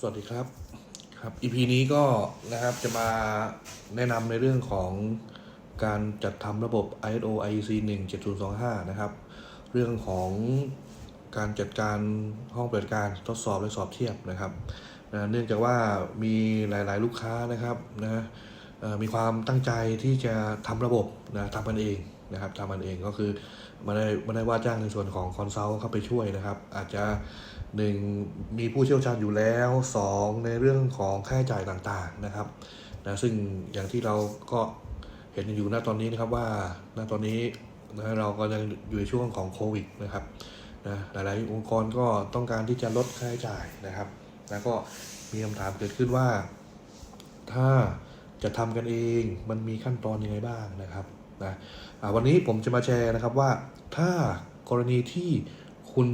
สวัสดีครับครับ EP นี้ก็นะครับจะมาแนะนำในเรื่องของการจัดทำระบบ ISO IEC 17025 นะครับ เรื่องของการจัดการห้องปฏิบัติการทดสอบและสอบเทียบนะครับนะเนื่องจากว่ามีหลาย ๆ ลูกค้านะครับนะมีความตั้งใจที่จะทำระบบนะทำมันเองนะครับทำมันเองก็คือไม่ได้ไม่ได้ว่าจ้างในส่วนของคอนซัลท์เข้าไปช่วยนะครับ อาจจะ หนึ่งมีผู้เชี่ยวชาญอยู่แล้วสองในเรื่องของค่าใช้จ่ายต่างๆนะครับนะซึ่งอย่างที่เราก็เห็นอยู่ณตอนนี้นะครับว่าณตอนนี้นะเราก็ยังอยู่ในช่วงของโควิดนะครับนะหลายๆองค์กรก็ต้องการที่จะลดค่าใช้จ่ายนะครับ แล้วก็มีคำถามเกิดขึ้นว่า ถ้าจะทำกันเองมันมีขั้นตอนยังไงบ้างนะครับนะวันนี้ผมจะมาแชร์นะครับว่าถ้ากรณีที่คุณ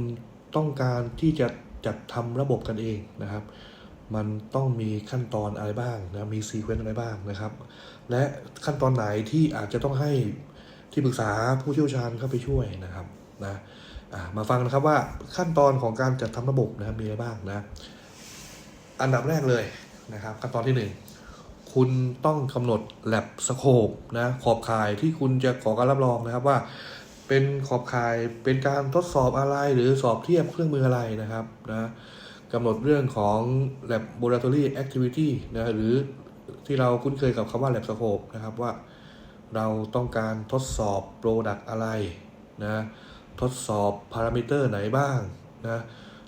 ต้องการที่จะจัดทำระบบกันเองนะครับ มันต้องมีขั้นตอนอะไรบ้างนะมีซีเควนต์อะไรบ้างนะครับ และขั้นตอนไหนที่อาจจะต้องให้ที่ปรึกษาผู้เชี่ยวชาญเข้าไปช่วยนะครับนะมาฟังนะครับว่าขั้นตอนของการจัดทำระบบนะครับมีอะไรบ้างนะ อันดับแรกเลยนะครับ ขั้นตอนที่หนึ่งคุณต้องกำหนด lab scope นะขอบข่ายที่คุณจะขอการรับรองนะครับว่า เป็นขอบข่ายเป็นการทดสอบอะไรหรือสอบเทียบเครื่องมืออะไรนะครับนะกำหนดเรื่องของ laboratory activity นะหรือที่เราคุ้นเคยกับคำว่า lab scope นะครับว่าเราต้องการทดสอบ product อะไรนะทดสอบพารามิเตอร์ไหนบ้างนะ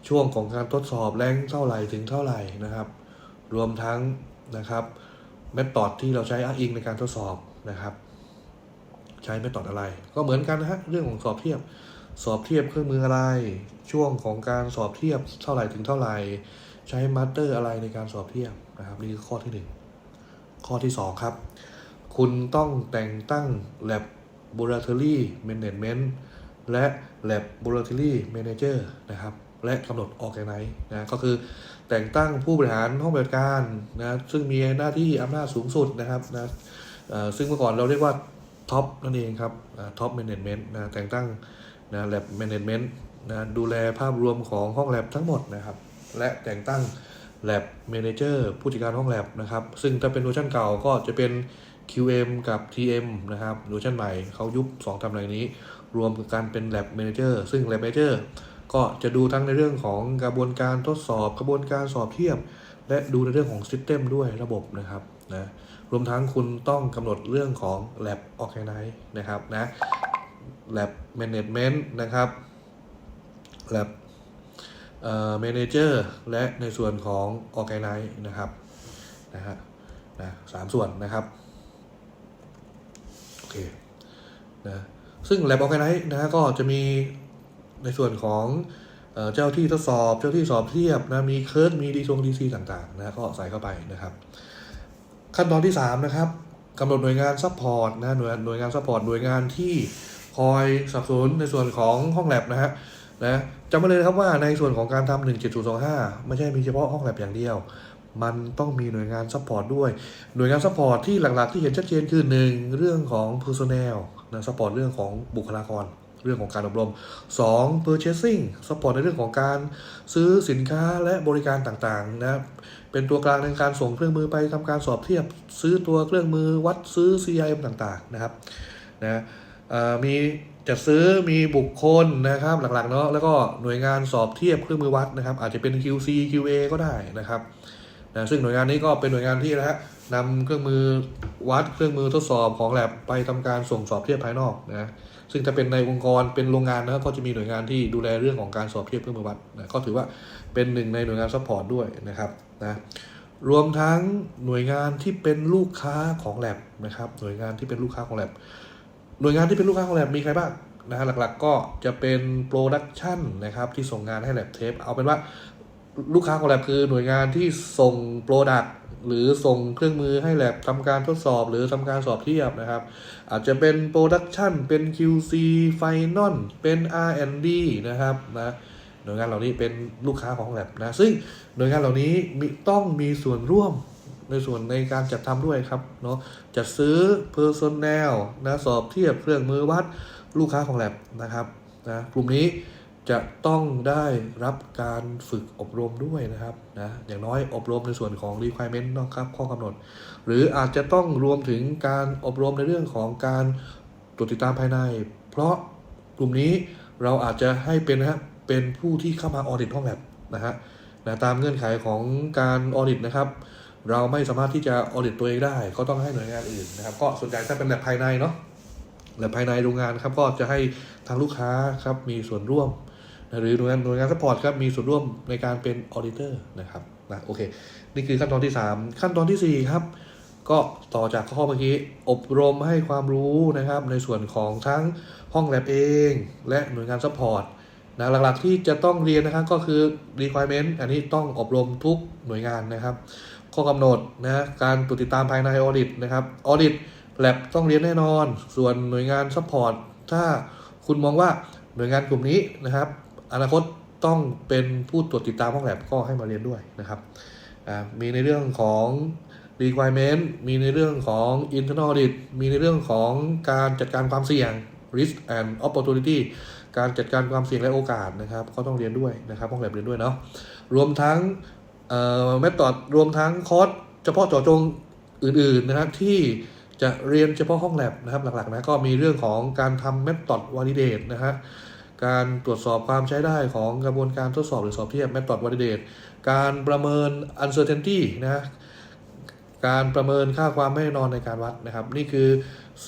ช่วงของการทดสอบแรงเท่าไหร่ถึงเท่าไหร่นะครับ รวมทั้งนะครับเมธอดที่เราใช้อ้างอิงในการทดสอบนะครับ ใช้เมธอดอะไร ก็เหมือนกันนะฮะเรื่องของสอบเทียบ สอบเทียบเครื่องมืออะไร ช่วงของการสอบเทียบเท่าไหร่ถึงเท่าไหร่ ใช้มาสเตอร์อะไรในการสอบเทียบนะครับนี่คือข้อที่หนึ่งข้อที่สองครับ คุณต้องแต่งตั้ง lab b o r a t o r y Management และ lab b o r a t o r y Manager นะครับและกำหนด Organize นะก็คือแต่งตั้งผู้บริหารห้องปฏิบัติการนะซึ่งมีหน้าที่อำนาจสูงสุดนะครับนะซึ่งเมื่อก่อนเราเรียกว่า ท็อปนั่นเองครับท็อปแมネจเมนต์นะแต่งตั้งนะ Lab Management นะดูแลภาพรวมของห้อง Lab ทั้งหมดนะครับ และแต่งตั้ง Lab Manager ผู้จัดการห้อง Lab นะครับ ซึ่งถ้าเป็นเวอร์ชันเก่าก็จะเป็น QM กับ TM นะครับเวอร์ชันใหม่เขายุบ2ตำแหน่งนี้ รวมกันเป็น Lab Manager ซึ่ง Lab Manager ก็จะดูทั้งในเรื่องของกระบวนการทดสอบ กระบวนการสอบเทียบ และดูในเรื่องของ System ด้วยระบบนะครับนะ รวมทั้งคุณต้องกำหนดเรื่องของ Lab Organize นะครับนะ Lab Management นะครับ Lab เอ่อ Manager และในส่วนของ Organize นะครับนะฮะนะสามส่วนนะครับ โอเคนะซึ่ง Lab Organize นะฮะก็จะมีในส่วนของเอ่อเจ้าที่ทดสอบ เจ้าที่สอบเทียบนะ มีเคิร์ดมีดีทรงดีซีต่างๆนะก็ใส่เข้าไปนะครับ ขั้นตอนที่ 3 นะครับกำหนดหน่วยงานซัพพอร์ตนะหน่วยหน่วยงานซัพพอร์ตหน่วยงานที่คอยสนับสนุนในส่วนของห้องแลบนะฮะนะจำไว้เลยนะครับว่าในส่วนของการทำ17025 ไม่ใช่มีเฉพาะห้องแลบอย่างเดียว มันต้องมีหน่วยงานซัพพอร์ตด้วย หน่วยงานซัพพอร์ตที่หลักๆ ที่เห็นชัดเจนคือ 1 เรื่องของ personnel นะซัพพอร์ตเรื่องของบุคลากร เรื่องของการอบรม 2 purchasing ซัพพอร์ตในเรื่องของการซื้อสินค้าและบริการต่างๆนะเป็นตัวกลางในการส่งเครื่องมือไปทำการสอบเทียบ ซื้อตัวเครื่องมือวัดซื้อ CIM ต่างๆนะครับนะมีจัดซื้อมีบุคคลนะครับหลักๆเนาะแล้วก็หน่วยงานสอบเทียบเครื่องมือวัดนะครับ อาจจะเป็น QC QA ก็ได้นะครับนะซึ่งหน่วยงานนี้ก็เป็นหน่วยงานที่นะฮะนำเครื่องมือวัดเครื่องมือทดสอบของแลบไปทำการส่งสอบเทียบภายนอกนะ ซึ่งถ้าเป็นในองค์กรเป็นโรงงานนะครับก็จะมีหน่วยงานที่ดูแลเรื่องของการสอบเทียบเครื่องมือวัดนะก็ถือว่าเป็นหนึ่งในหน่วยงานซัพพอร์ตด้วยนะครับนะรวมทั้งหน่วยงานที่เป็นลูกค้าของแ a บนะครับหน่วยงานที่เป็นลูกค้าของแ a บหน่วยงานที่เป็นลูกค้าของแ a บมีใครบ้างนะฮะหลักๆก็จะเป็นโปรดักชันนะครับที่ส่งงานให้แ a บเทปเอาเป็นว่า ลูกค้าของแ a บคือหน่วยงานที่ส่งโปรดักหรือส่งเครื่องมือให้แ a บทำการทดสอบหรือทำการสอบเทียบนะครับ อาจจะเป็นโปรดักชันเป็น QC Final เป็น R&D นะครับนะหน่วยงานเหล่านี้เป็นลูกค้าของแ a บนะ ซึ่งหน่วยงานเหล่านี้มีต้องมีส่วนร่วมในส่วนในการจัดทำด้วยครับเนาะจัดซื้อ Personnel นะสอบเทียบเครื่องมือวัดลูกค้าของแ a บนะครับนะกลุ่มนี้ จะต้องได้รับการฝึกอบรมด้วยนะครับนะอย่างน้อยอบรมในส่วนของ requirement นะครับข้อกำหนด หรืออาจจะต้องรวมถึงการอบรมในเรื่องของการตรวจติดตามภายใน เพราะกลุ่มนี้เราอาจจะให้เป็นนะฮะเป็นผู้ที่เข้ามาออดิตห้องแลบนะฮะนะตามเงื่อนไขของการออดิตนะครับเราไม่สามารถที่จะออดิตตัวเองได้ ก็ต้องให้หน่วยงานอื่นนะครับ ก็ส่วนใหญ่ถ้าเป็นแลบภายในเนาะแลบภายในโรงงานครับก็จะให้ทางลูกค้าครับมีส่วนร่วม หรือหน่วยงานหน่วยงานสปอร์ตครับมีส่วนร่วมในการเป็นออดิเตอร์นะครับนะโอเค นี่คือขั้นตอนที่ 3 ขั้นตอนทีสี่ 4 ครับ ก็ต่อจากข้อเมื่อกี้ อบรมให้ความรู้นะครับ ในส่วนของทั้งห้องแลบเอง และหน่วยงานซัพพอร์ตนะหลักๆที่จะต้องเรียนนะครับก็คือ requirement อันนี้ต้องอบรมทุกหน่วยงานนะครับ ข้อกำหนดนะการตรวจติดตามภายในออดิตนะครับออดิตแลบต้องเรียนแน่นอน ส่วนหน่วยงานซัพพอร์ตถ้าคุณมองว่าหน่วยงานกลุ่มนี้นะครับ อนาคตต้องเป็นผู้ตรวจติดตามห้องแลบก็ให้มาเรียนด้วยนะครับมีในเรื่องของ requirement มีในเรื่องของ internal audit มีในเรื่องของการจัดการความเสี่ยง risk and opportunity การจัดการความเสี่ยงและโอกาสนะครับ ก็ต้องเรียนด้วยนะครับห้องแลบเรียนด้วยเนาะรวมทั้งเอ่อเมธอดรวมทั้งคอร์สเฉพาะเจาะจงอื่นๆนะครับที่จะเรียนเฉพาะห้องแลบนะครับหลักๆนะก็มีเรื่องของการทำเมธอดวอลิเดตนะฮะ การตรวจสอบความใช้ได้ของกระบวนการทดสอบหรือสอบเทียบ method validate การประเมิน uncertainty นะการประเมินค่าความไม่แน่นอนในการวัดนะครับ นี่คือ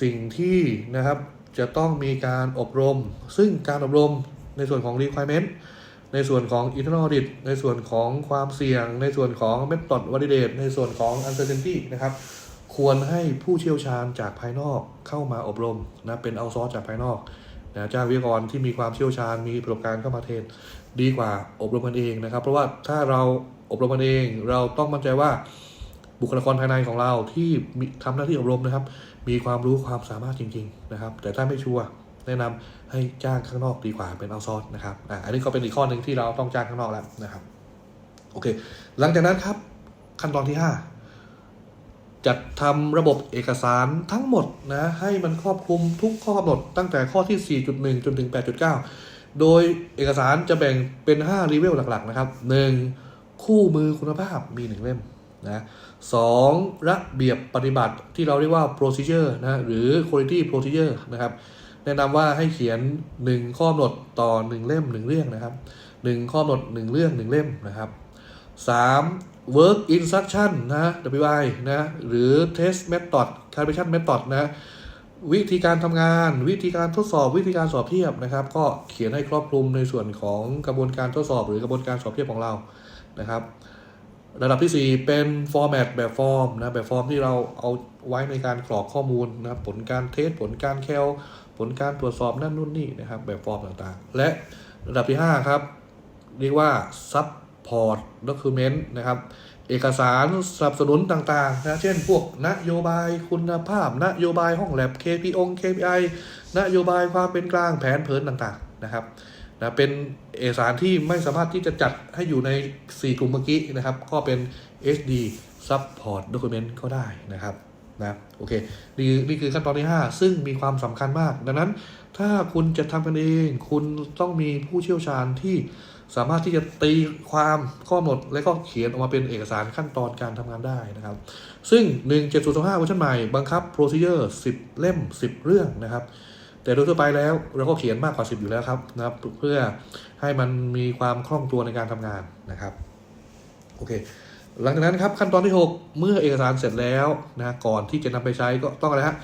สิ่งที่นะครับจะต้องมีการอบรม ซึ่งการอบรมในส่วนของ requirement ในส่วนของ internal audit ในส่วนของความเสี่ยง ในส่วนของ method validate ในส่วนของ uncertainty นะครับ ควรให้ผู้เชี่ยวชาญจากภายนอกเข้ามาอบรมนะเป็นเอาซอร์จากภายนอก นะจ้างวิทยากรที่มีความเชี่ยวชาญมีประสบการณ์เข้ามาเทรนดีกว่าอบรมกันเองนะครับ เพราะว่าถ้าเราอบรมกันเอง เราต้องมั่นใจว่าบุคลากรภายในของเราที่มีทำหน้าที่อบรมนะครับ มีความรู้ความสามารถจริง ๆ นะครับ แต่ถ้าไม่ชัวร์แนะนำให้จ้างข้างนอกดีกว่าเป็นเอาซอร์นะครับอะอันนี้ก็เป็นอีกข้อหนึ่งที่เราต้องจ้างข้างนอกแล้วนะครับ โอเค หลังจากนั้นครับขั้นตอนที่ห้า จัดทำระบบเอกสารทั้งหมดนะให้มันครอบคลุมทุกข้อกำหนดตั้งแต่ข้อที่ 4.1 จนถึง 8.9 โดยเอกสารจะแบ่งเป็น 5 รีเวลหลักๆ นะครับ 1. คู่มือคุณภาพมี 1 เล่มนะสระเบียบปฏิบัติที่เราเรียกว่า procedure นะหรือ quality procedure นะครับ แนะนำว่าให้เขียน 1 ข้อกำหนดต่อ 1 เล่ม 1 เรื่องนะครับ 1 ข้อกำหนด 1 เรื่อง 1 เล่มนะครับ 3. Work instruction นะ WI นะ หรือ test method calibration method นะ วิธีการทำงาน วิธีการทดสอบ วิธีการสอบเทียบนะครับ ก็เขียนให้ครอบคลุมในส่วนของกระบวนการทดสอบ หรือกระบวนการสอบเทียบของเรานะครับ ระดับที่ 4 เป็น format แบบฟอร์มนะ แบบฟอร์มที่เราเอาไว้ในการกรอกข้อมูลนะผลการเทส ผลการแคลผลการตรวจสอบนั่นนู่นนี่นะครับ แบบฟอร์มต่างๆ และระดับที่ 5 ครับ เรียกว่า support document นะครับ เอกสารสนับสนุนต่างๆนะเช่นพวกนโยบายคุณภาพ นโยบายห้องแลบ KPO KPI นโยบายความเป็นกลางแผนเผินต่างๆนะครับนะเป็นเอกสารที่ไม่สามารถที่จะจัดให้อยู่ใน 4 กลุ่มเมื่อกี้นะครับ ก็เป็น HD support document ก็ได้นะครับนะโอเคนี่นี่คือขั้นตอนที่ 5 ซึ่งมีความสำคัญมาก ดังนั้นถ้าคุณจะทำกันเอง คุณต้องมีผู้เชี่ยวชาญที่ สามารถที่จะตีความข้อกำหนดและก็เขียนออกมาเป็นเอกสารขั้นตอนการทำงานได้นะครับ ซึ่ง 1705เวอร์ชันใหม่บังคับ procedure 10 เล่ม 10 เรื่องนะครับ แต่โดยทั่วไปแล้วเราก็เขียนมากกว่า 10 อยู่แล้วครับนะครับ เพื่อให้มันมีความคล่องตัวในการทำงานนะครับ โอเค หลังจากนั้นครับขั้นตอนที่ 6 เมื่อเอกสารเสร็จแล้วนะก่อนที่จะนำไปใช้ก็ต้องอะไรฮะ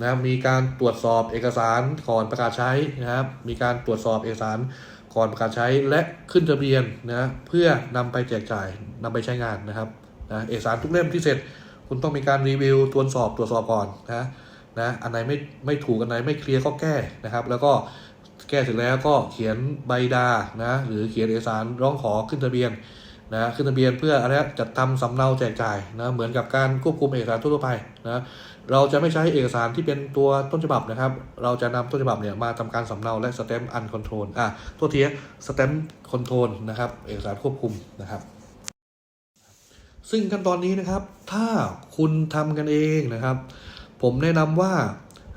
นะมีการตรวจสอบเอกสารก่อนประกาศใช้นะครับ มีการตรวจสอบเอกสาร ก่อนประกาศใช้และขึ้นทะเบียนนะเพื่อนำไปแจกจ่ายนำไปใช้งานนะครับนะเอกสารทุกเล่มที่เสร็จ คุณต้องมีการรีวิวตรวจสอบตรวจสอบก่อนนะนะอันไหนไม่ไม่ถูกอันไหนไม่เคลียร์ก็แก้นะครับ แล้วก็แก้เสร็จแล้วก็เขียนใบดานะหรือเขียนเอกสารร้องขอขึ้นทะเบียน นะขึ้นทะเบียนเพื่ออะไรจัดทำสำเนาแจกจ่ายนะเหมือนกับการควบคุมเอกสารทั่วไปนะเราจะไม่ใช้เอกสารที่เป็นตัวต้นฉบับนะครับ เราจะนำต้นฉบับเนี่ยมาทำการสำเนาและสแตมป์อันคอนโทรลอะตัวทีสแตมป์คอนโทรลนะครับเอกสารควบคุมนะครับ ซึ่งขั้นตอนนี้นะครับ ถ้าคุณทำกันเองนะครับ ผมแนะนำว่า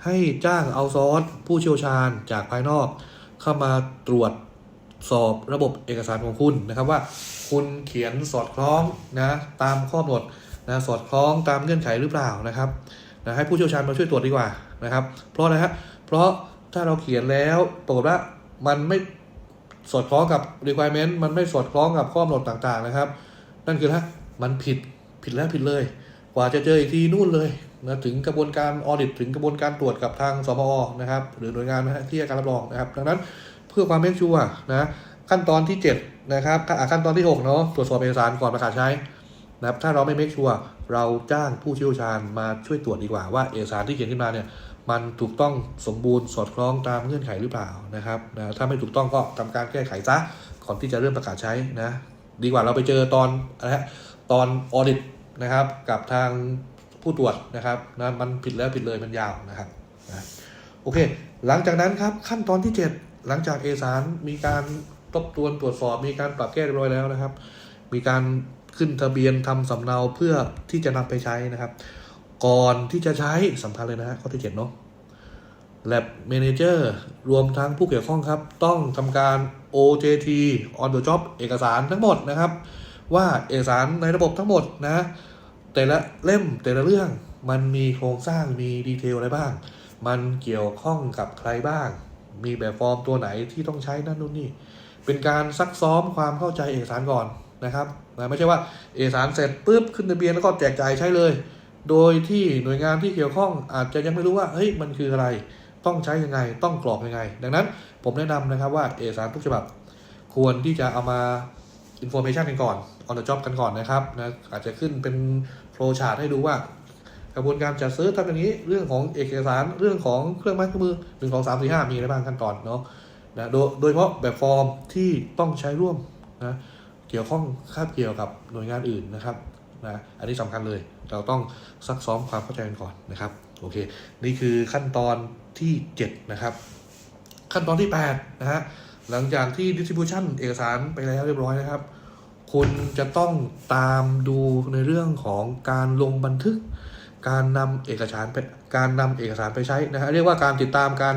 ให้จ้างเอาซอสผู้เชี่ยวชาญจากภายนอก เข้ามาตรวจสอบระบบเอกสารของคุณนะครับว่า คุณเขียนสอดคล้องนะตามข้อกำหนดนะสอดคล้องตามเงื่อนไขหรือเปล่านะครับนะให้ผู้เชี่ยวชาญมาช่วยตรวจดีกว่านะครับ เพราะอะไรฮะเพราะถ้าเราเขียนแล้วปรากฏว่ามันไม่สอดคล้องกับ requirement มันไม่สอดคล้องกับข้อกำหนดต่างๆนะครับ นั่นคือถ้ามันผิดผิดแล้วผิดเลย กว่าจะเจออีกทีนู่นเลยนะถึงกระบวนการออดิตถึงกระบวนการตรวจกับทางสมอนะครับหรือหน่วยงานที่การรับรองนะครับ ดังนั้นเพื่อความเมคชัวนะขั้นตอนที่ 7 นะครับขั้นตอนที่ 6 เนาะตรวจสอบเอกสารก่อนประกาศใช้นะครับถ้าเราไม่เมคชัวร์เราจ้างผู้เชี่ยวชาญมาช่วยตรวจดีกว่าว่าเอกสารที่เขียนขึ้นมาเนี่ยมันถูกต้องสมบูรณ์สอดคล้องตามเงื่อนไขหรือเปล่านะครับนะถ้าไม่ถูกต้องก็ทำการแก้ไขซะก่อนที่จะเริ่มประกาศใช้นะดีกว่าเราไปเจอตอนอะไรฮะตอนออเดตนะครับกับทางผู้ตรวจนะครับนะมันผิดแล้วผิดเลยมันยาวนะครับนะโอเค หลังจากนั้นครับขั้นตอนที่ 7 หลังจากเอกสารมีการ ทบทวนตรวจสอบมีการปรับแก้เรียบร้อยแล้วนะครับ มีการขึ้นทะเบียนทำสำเนาเพื่อที่จะนำไปใช้นะครับ ก่อนที่จะใช้สำคัญเลยนะฮะข้อที่7เนาะ Lab Manager รวมทั้งผู้เกี่ยวข้องครับ ต้องทำการ OJT on the job เอกสารทั้งหมดนะครับ ว่าเอกสารในระบบทั้งหมดนะ แต่ละเล่มแต่ละเรื่องมันมีโครงสร้างมีดีเทลอะไรบ้าง มันเกี่ยวข้องกับใครบ้าง มีแบบฟอร์มตัวไหนที่ต้องใช้นั่นนู่นนี่ เป็นการซักซ้อมความเข้าใจเอกสารก่อนนะครับนะไม่ใช่ว่าเอกสารเสร็จปุ๊บขึ้นทะเบียนแล้วก็แจกจ่ายใช้เลย โดยที่หน่วยงานที่เกี่ยวข้องอาจจะยังไม่รู้ว่าเฮ้ยมันคืออะไร ต้องใช้ยังไง ต้องกรอกยังไง ดังนั้นผมแนะนำนะครับว่าเอกสารทุกฉบับ ควรที่จะเอามา information กันก่อน on the job กันก่อนนะครับนะอาจจะขึ้นเป็นโฟล์ชาร์ตให้ดูว่ากระบวนการจัดซื้อทำอย่างนี้เรื่องของเอกสารเรื่องของเครื่องไม้เครื่องมือหนึ่งสองสามสี่ห้ามีอะไรบ้างขั้นตอนเนาะ นะโดยเฉพาะแบบฟอร์มที่ต้องใช้ร่วมนะเกี่ยวข้องคาบเกี่ยวกับหน่วยงานอื่นนะครับนะอันนี้สำคัญเลยเราต้องซักซ้อมความเข้าใจกันก่อนนะครับโอเค นี่คือขั้นตอนที่7นะครับ ขั้นตอนที่8นะฮะหลังจากที่ distribution เอกสารไปแล้วเรียบร้อยนะครับ คุณจะต้องตามดูในเรื่องของการลงบันทึก การนำเอกสารไปการนำเอกสารไปใช้นะฮะเรียกว่าการติดตามการ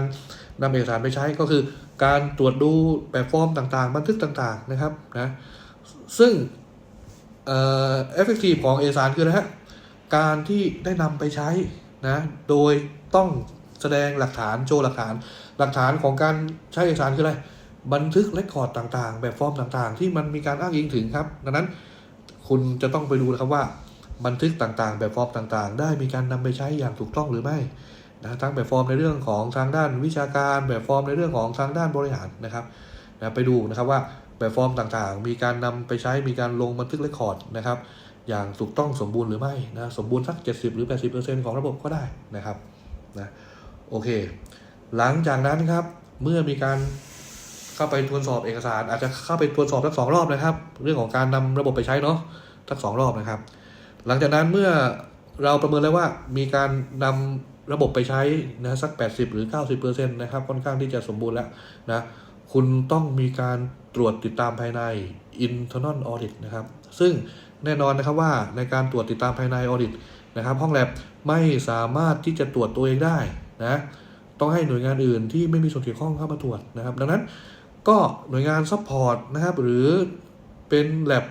นำเอกสารไปใช้ก็คือ การตรวจดูแบบฟอร์มต่างๆ บันทึกต่างๆนะครับนะซึ่งเอ่อ effective ของเอกสารคืออะฮะการที่ได้นำไปใช้นะโดยต้องแสดงหลักฐานโชว์หลักฐาน หลักฐานของการใช้เอกสารคืออะไรบันทึกเรคคอร์ดต่างๆ แบบฟอร์มต่างๆ ที่มันมีการอ้างอิงถึงครับ ดังนั้นคุณจะต้องไปดูนะครับว่า บันทึกต่างๆ แบบฟอร์มต่างๆ ได้มีการนำไปใช้อย่างถูกต้องหรือไม่ นะทั้งแบบฟอร์มในเรื่องของทางด้านวิชาการ แบบฟอร์มในเรื่องของทางด้านบริหารนะครับนะไปดูนะครับว่าแบบฟอร์มต่างๆ มีการนำไปใช้มีการลงบันทึกเรคคอร์ดนะครับอย่างถูกต้องสมบูรณ์หรือไม่นะสมบูรณ์สัก 70 หรือ 80%ของระบบก็ได้นะครับนะโอเค หลังจากนั้นครับเมื่อมีการเข้าไปตรวจสอบเอกสาร อาจจะเข้าไปตรวจสอบทั้งสองรอบนะครับ เรื่องของการนำระบบไปใช้เนาะทั้งสองรอบนะครับ หลังจากนั้นเมื่อเราประเมินแล้วว่ามีการนำ ระบบไปใช้นะสัก 80 หรือ 90%นะครับค่อนข้างที่จะสมบูรณ์แล้วนะคุณต้องมีการตรวจติดตามภายใน internal audit นะครับ ซึ่งแน่นอนนะครับว่าในการตรวจติดตามภายใน audit นะครับ ห้องแลบไม่สามารถที่จะตรวจตัวเองได้นะต้องให้หน่วยงานอื่นที่ไม่มีส่วนเกี่ยวข้องเข้ามาตรวจนะครับ ดังนั้นก็หน่วยงานซัพพอร์ตนะครับหรือเป็นแลบ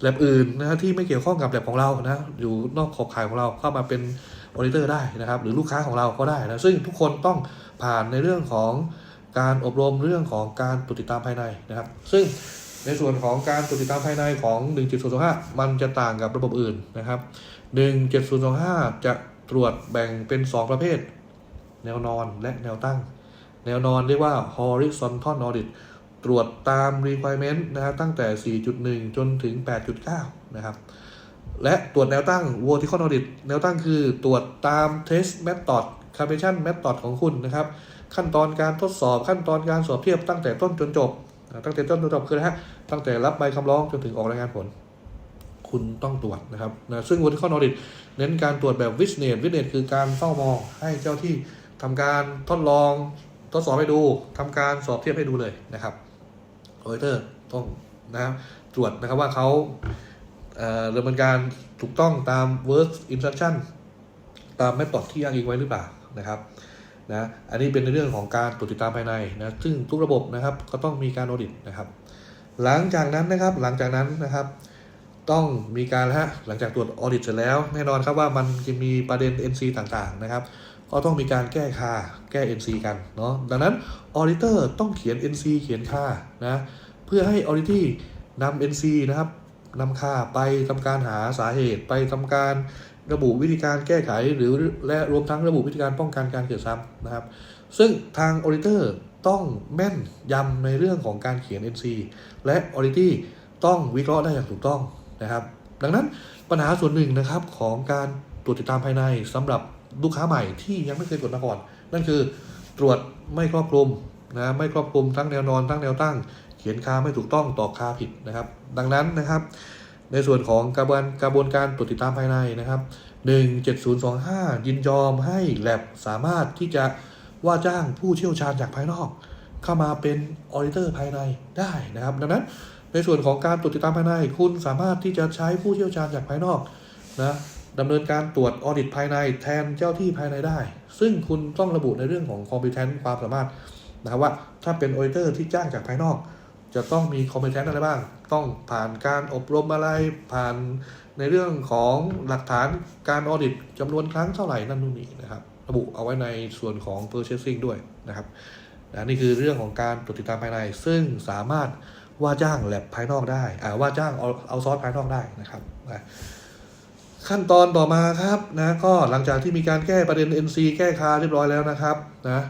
แลบอื่นนะที่ไม่เกี่ยวข้องกับแลบของเรานะอยู่นอกขอบข่ายของเราเข้ามาเป็น ออดิเตอร์ได้นะครับ หรือลูกค้าของเราก็ได้นะซึ่งทุกคนต้องผ่านในเรื่องของการอบรมเรื่องของการตรวจติดตามภายในนะครับ ซึ่งในส่วนของการตรวจติดตามภายในของ 1.025 มันจะต่างกับระบบอื่นนะครับ 1.025 จะตรวจแบ่งเป็น 2 ประเภท แนวนอนและแนวตั้ง แนวนอนเรียกว่า horizontal audit ตรวจตาม requirement นะครับตั้งแต่ 4.1 จนถึง 8.9 นะครับ และตรวจแนวตั้ง vertical audit แนวตั้งคือตรวจตาม test method calibration method ของคุณนะครับ ขั้นตอนการทดสอบขั้นตอนการสอบเทียบตั้งแต่ต้นจนจบ ตั้งแต่ต้นจนจบคืออะไรฮะตั้งแต่รับใบคำร้องจนถึงออกรายงานผล คุณต้องตรวจนะครับนะซึ่ง vertical audit เน้นการตรวจแบบ witness witness คือการเฝ้ามองให้เจ้าที่ทำการทดลองทดสอบให้ดูทำการสอบเทียบให้ดูเลยนะครับออเตอร์ต้องนะครับตรวจนะครับว่าเขา ดำเนินการถูกต้องตาม work instruction ตาม method ที่อ้างอิงไว้หรือเปล่านะครับนะอันนี้เป็นในเรื่องของการตรวจติดตามภายในนะซึ่งทุกระบบนะครับก็ต้องมีการออดิตนะครับ หลังจากนั้นนะครับหลังจากนั้นนะครับ ต้องมีการฮะหลังจากตรวจออดิตเสร็จแล้ว แน่นอนครับว่ามันจะมีประเด็น NC ต่างๆนะครับ ก็ต้องมีการแก้ค่าแก้ NC กันเนาะดังนั้นออดิเตอร์ต้องเขียน NC เขียนค่านะเพื่อให้ออดิตี้นำ NC นะครับ นำค่าไปทำการหาสาเหตุไปทำการระบุวิธีการแก้ไขหรือและรวมทั้งระบุวิธีการป้องกันการเกิดซ้ำนะครับ ซึ่งทางออดิเตอร์ต้องแม่นยำในเรื่องของการเขียน NC และออดิตี้ต้องวิเคราะห์ได้อย่างถูกต้องนะครับ ดังนั้นปัญหาส่วนหนึ่งนะครับของการตรวจติดตามภายในสำหรับลูกค้าใหม่ที่ยังไม่เคยตรวจมาก่อน นั่นคือตรวจไม่ครอบคลุมนะไม่ครอบคลุมทั้งแนวนอนทั้งแนวตั้ง เขียนค่าไม่ถูกต้องตอกค่าผิดนะครับ ดังนั้นนะครับ ในส่วนของกระบวนกระบวนการตรวจติดตามภายในนะครับ 17025 ยินยอมให้แลบสามารถที่จะว่าจ้างผู้เชี่ยวชาญจากภายนอก เข้ามาเป็นออ d ดิเตอร์ภายในได้นะครับ ดังนั้นในส่วนของการตรวจติดตามภายใน คุณสามารถที่จะใช้ผู้เชี่ยวชาญจากภายนอกนะดำเนินการตรวจออดิตภายในแทนเจ้าที่ภายในได้ ซึ่งคุณต้องระบุในเรื่องของ competence ความสามารถนะครับว่าถ้าเป็นออ d ดิเตอร์ที่จ้างจากภายนอก จะต้องมี competence อะไรบ้าง ต้องผ่านการอบรมอะไรผ่านในเรื่องของหลักฐานการออดิตจำนวนครั้งเท่าไหร่นั่นนู่นนี่นะครับ ระบุเอาไว้ในส่วนของ purchasing ด้วยนะครับนะนี่คือเรื่องของการตรวจติดตามภายใน ซึ่งสามารถว่าจ้างแลบภายนอกได้อ่าว่าจ้างเอาเอาซอสภายนอกได้นะครับนะขั้นตอนต่อมาครับนะก็หลังจากที่มีการแก้ประเด็น NC แก้คาเรียบร้อยแล้วนะครับนะ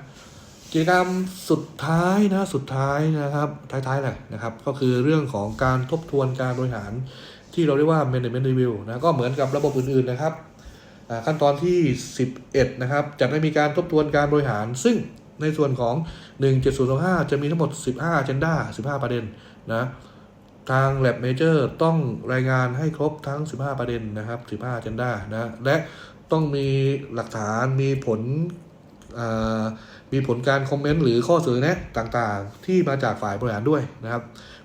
กิจกรรมสุดท้ายนะสุดท้ายนะครับท้ายๆแหละนะครับ ก็คือเรื่องของการทบทวนการบริหารที่เราเรียกว่า management review นะก็เหมือนกับระบบอื่นๆนะครับขั้นตอนที่ 11 นะครับจะได้มีการทบทวนการบริหาร ซึ่งในส่วนของ 17025 จะมีทั้งหมด 15 agenda 15 ประเด็นนะทาง lab major ต้องรายงานให้ครบทั้ง 15 ประเด็นนะครับ 15 agenda นะและต้องมีหลักฐานมีผล มีผลการคอมเมนต์หรือข้อเสนอแนะต่างๆ ที่มาจากฝ่ายบริหารด้วยนะครับ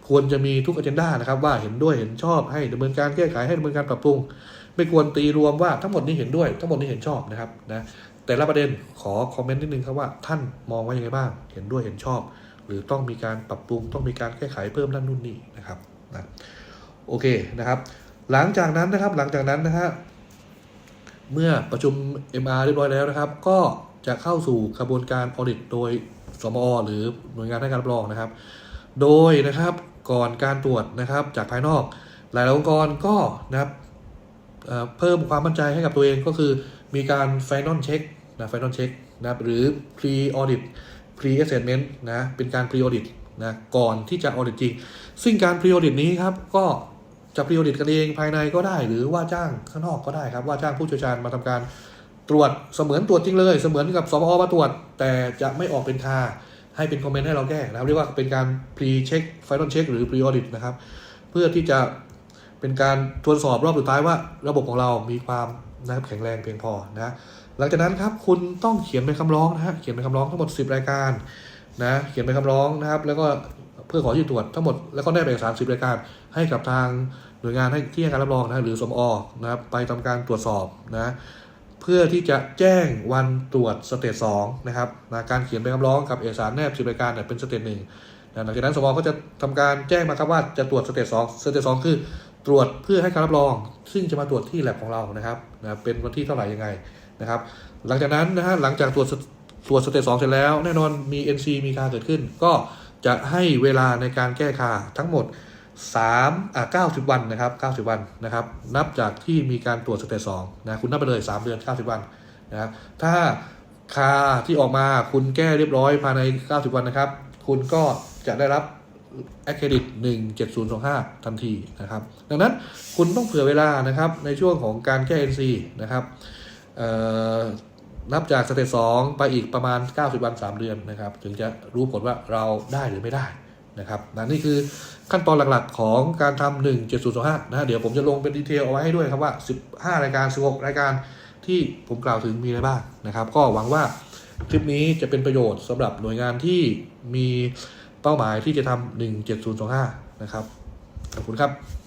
ควรจะมีทุก agenda นะครับ ว่าเห็นด้วยเห็นชอบให้ดำเนินการแก้ไขให้ดำเนินการปรับปรุง ไม่ควรตีรวมว่าทั้งหมดนี้เห็นด้วย ทั้งหมดนี้เห็นชอบนะครับนะแต่ละประเด็นขอคอมเมนต์นิดนึงครับว่าท่านมองว่ายังไงบ้าง เห็นด้วยเห็นชอบ หรือต้องมีการปรับปรุง ต้องมีการแก้ไขเพิ่มนั่นนู่นนี่นะครับนะโอเคนะครับ หลังจากนั้นนะครับหลังจากนั้นนะฮะเมื่อประชุม MR เรียบร้อยแล้วนะครับ ก็ จะเข้าสู่กระบวนการออดิตโดยสมอหรือหน่วยงานให้การรับรองนะครับ โดยนะครับก่อนการตรวจนะครับจากภายนอก หลายองค์กรก็นะครับเพิ่มความมั่นใจให้กับตัวเองก็คือมีการ final check นะ final check นะรหรือ pre audit pre assessment นะเป็นการ pre audit นะก่อนที่จะ audit จริง ซึ่งการ pre audit นี้ครับก็จะ pre audit กันเองภายในก็ได้ หรือว่าจ้างข้างนอกก็ได้ครับ ว่าจ้างผู้เชี่ยวชาญมาทำการ ตรวจเสมือนตรวจจริงเลย เสมือนกับสมอมาตรวจ แต่จะไม่ออกเป็นคาให้เป็นคอมเมนต์ให้เราแก้นะครับเรียกว่าเป็นการ pre check final check หรือ pre audit นะครับ เพื่อที่จะเป็นการทวนสอบรอบสุดท้ายว่า ระบบของเรามีความนะครับแข็งแรงเพียงพอนะหลังจากนั้นครับคุณต้องเขียนเป็นคำร้องนะฮะเขียนเป็นคำร้องทั้งหมด 10 รายการนะเขียนเป็นคำร้องนะครับ แล้วก็เพื่อขอยื่นตรวจทั้งหมดแล้วก็ได้เอกสาร10รายการให้กับทางหน่วยงานให้ที่ให้การรับรองนะหรือสมอนะครับไปทำการตรวจสอบนะ เพื่อที่จะแจ้งวันตรวจสเตจสองนะครับนะการเขียนเป็นคำร้องกับเอกสารแนบ10รายการเนี่ยเป็นสเตจหนึ่งหลังจากนั้นสมอก็จะทำการแจ้งมาครับว่าจะตรวจสเตจสองสเตจสองคือตรวจเพื่อให้การรับรอง ซึ่งจะมาตรวจที่แลบของเรานะครับนะเป็นวันที่เท่าไหร่ยังไงนะครับ หลังจากนั้นนะฮะหลังจากตรวจตรวจสเตจสองเสร็จแล้ว แน่นอนมี NC มีคาเกิดขึ้น ก็จะให้เวลาในการแก้คาทั้งหมด 3อ่า90 วันนะครับ 90 วันนะครับ นับจากที่มีการตรวจสเตจสองนะคุณนับไปเลย 3 เดือน 90 วันนะครับถ้าคาที่ออกมาคุณแก้เรียบร้อยภายใน 90 วันนะครับ คุณก็จะได้รับ a c c r e d i t 17025 ทันทีนะครับ ดังนั้นคุณต้องเผื่อเวลานะครับในช่วงของการแก้ NC นะครับเอ่อนับจากสเตจ2ไปอีกประมาณ 90 วัน 3 เดือนนะครับ ถึงจะรู้ผลว่าเราได้หรือไม่ได้นะครับนะนี่คือ ขั้นตอนหลักๆของการทำ17025นะฮะเดี๋ยวผมจะลงเป็นดีเทลเอาไว้ให้ด้วยครับว่า15รายการ16รายการที่ผมกล่าวถึงมีอะไรบ้างนะครับ ก็หวังว่าคลิปนี้จะเป็นประโยชน์สำหรับหน่วยงานที่มีเป้าหมายที่จะทำ17025นะครับขอบคุณครับ